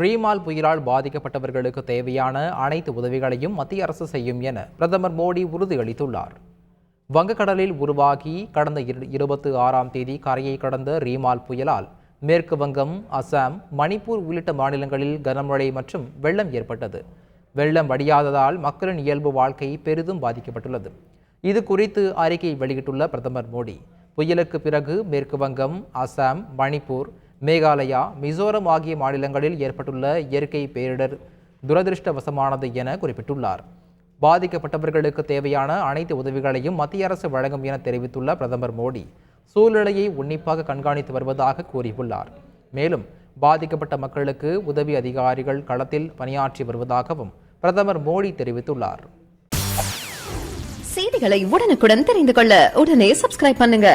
ரீமால் புயலால் பாதிக்கப்பட்டவர்களுக்கு தேவையான அனைத்து உதவிகளையும் மத்திய அரசு செய்யும் என பிரதமர் மோடி உறுதியளித்துள்ளார். வங்கக்கடலில் உருவாகி கடந்த இரு- இருபத்து ஆறாம் தேதி கரையை கடந்த ரீமால் புயலால் மேற்கு வங்கம் அசாம் மணிப்பூர் உள்ளிட்ட மாநிலங்களில் கனமழை மற்றும் வெள்ளம் ஏற்பட்டது. வெள்ளம் வடியாததால் மக்களின் இயல்பு வாழ்க்கை பெரிதும் பாதிக்கப்பட்டுள்ளது. இது குறித்து அறிக்கை வெளியிட்டுள்ள பிரதமர் மோடி புயலுக்கு பிறகு மேற்கு வங்கம் அசாம் மணிப்பூர் மேகாலயா மிசோரம் ஆகிய மாநிலங்களில் ஏற்பட்டுள்ள இயற்கை பேரிடர் துரதிருஷ்டவசமானது என குறிப்பிட்டுள்ளார். பாதிக்கப்பட்டவர்களுக்கு தேவையான அனைத்து உதவிகளையும் மத்திய அரசு வழங்கும் என தெரிவித்துள்ள பிரதமர் மோடி சூழ்நிலையை உன்னிப்பாக கண்காணித்து வருவதாக கூறியுள்ளார். மேலும் பாதிக்கப்பட்ட மக்களுக்கு உதவி அதிகாரிகள் களத்தில் பணியாற்றி வருவதாகவும் பிரதமர் மோடி தெரிவித்துள்ளார். செய்திகளை உடனுக்குடன் தெரிந்து கொள்ள உடனே சப்ஸ்கிரைப் பண்ணுங்க.